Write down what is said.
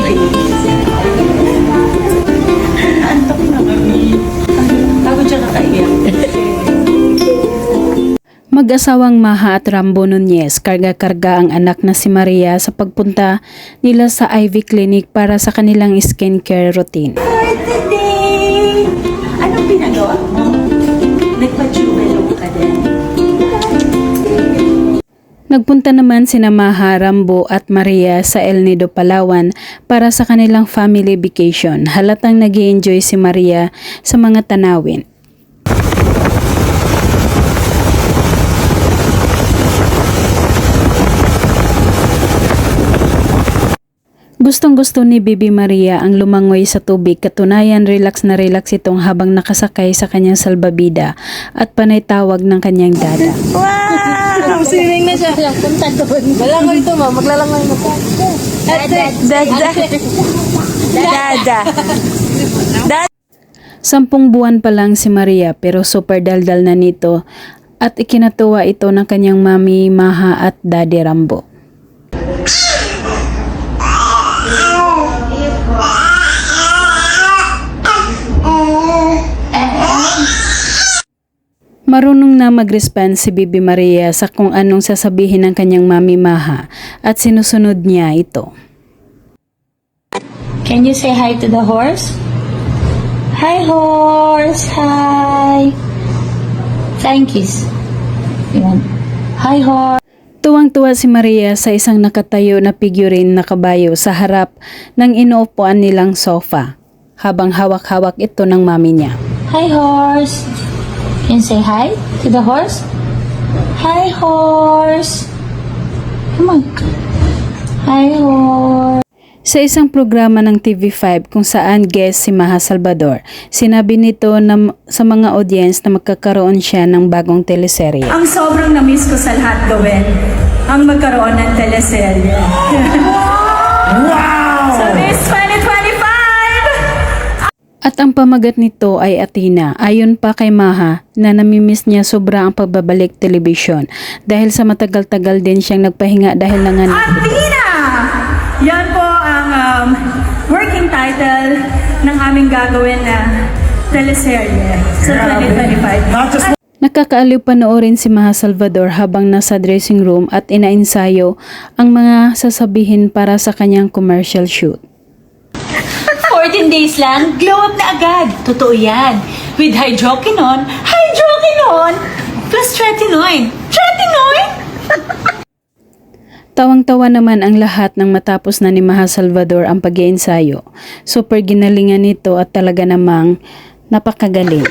days. Antok na kami. Ako siya. Mag-asawang Maha at Rambo Nunez, karga-karga ang anak na si Maria sa pagpunta nila sa Ivy Clinic para sa kanilang skincare routine. Hi, today! Anong pinagawa mo? Nagpunta naman sina Maha, Rambo at Maria sa El Nido, Palawan para sa kanilang family vacation. Halatang nag enjoy si Maria sa mga tanawin. Gustong gusto ni Bibi Maria ang lumangoy sa tubig katunayan relax na relax itong habang nakasakay sa kanyang salbabida at panay tawag ng kanyang dada. Wow! Swimming na siya. Punta doon. Malangoy ito ma, maglalangoy mo. Dada. Dada. Dada. Sampung buwan pa lang si Maria pero super daldal na nito at ikinatuwa ito ng kanyang mami Maha at daddy Rambo. Marunong na mag-respond si Bibi Maria sa kung anong sasabihin ng kanyang mami Maha at sinusunod niya ito. Can you say hi to the horse? Hi, horse. Hi. Thank you. Hi, horse. Tuwang-tuwa si Maria sa isang nakatayo na figurine na kabayo sa harap ng inuupuan nilang sofa habang hawak-hawak ito ng mami niya. Hi, horse. You say hi to the horse? Hi, horse. Come on. Hi, horse. Sa isang programa ng TV5 kung saan guest si Maha Salvador, sinabi nito na sa mga audience na magkakaroon siya ng bagong teleserye. Ang sobrang na-miss ko sa lahat gawin, ang magkaroon ng teleserye. wow! So this 2025, At ang pamagat nito ay Athena. Ayon pa kay Maha na namimiss niya sobra ang pagbabalik television dahil sa matagal-tagal din siyang nagpahinga dahil nanganak ito. Athena! Yan po ang um, working title ng aming gagawin na teleserye sa 2025. Nakakaaliw panoorin si Maha Salvador habang nasa dressing room at inaensayo ang mga sasabihin para sa kanyang commercial shoot. 14 days lang, glow up na agad. Totoo yan. With hydroquinone, hydroquinone, plus tretinoin. Tretinoin? Tawang-tawa naman ang lahat ng matapos na ni Maha Salvador ang pag-iensayo. Super ginalingan nito at talaga namang napakagaling.